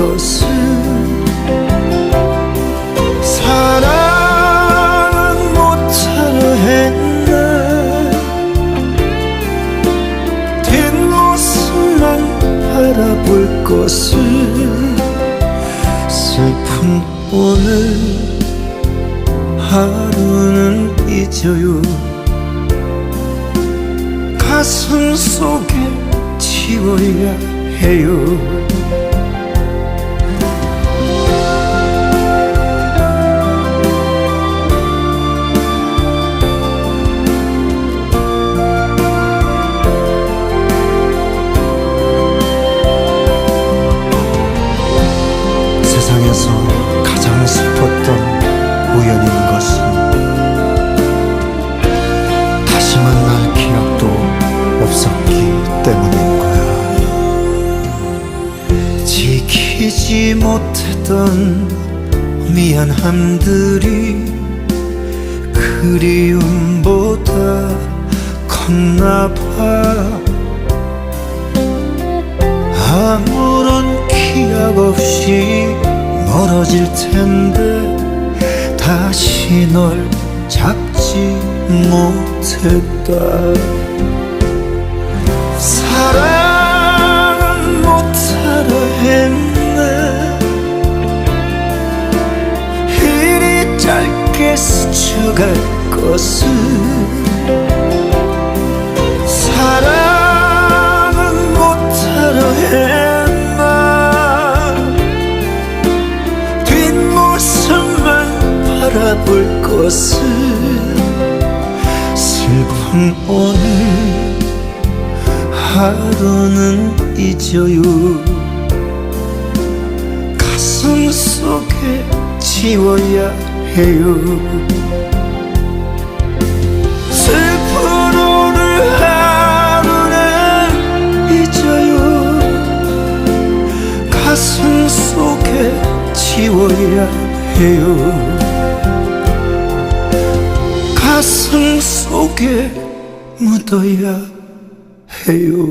것은 사랑은 못하려 했나 뒷모습만 바라볼 것은 슬픈 오늘 하루는 잊어요 가슴 속에 지워야 해요 못했던 미안함들이 그리움보다 컸나 봐. 아무런 기약 없이 멀어질 텐데 다시 널 잡지 못했다 스쳐갈 것은 사랑은 못하려 했나? 뒷모습만 바라볼 것은 슬픈 오늘 하루는 잊어요. 가슴 속에 지워야 해요. 슬픈 오늘 하루는 잊어요. 가슴 속에 지워야 해요. 가슴 속에 묻어야 해요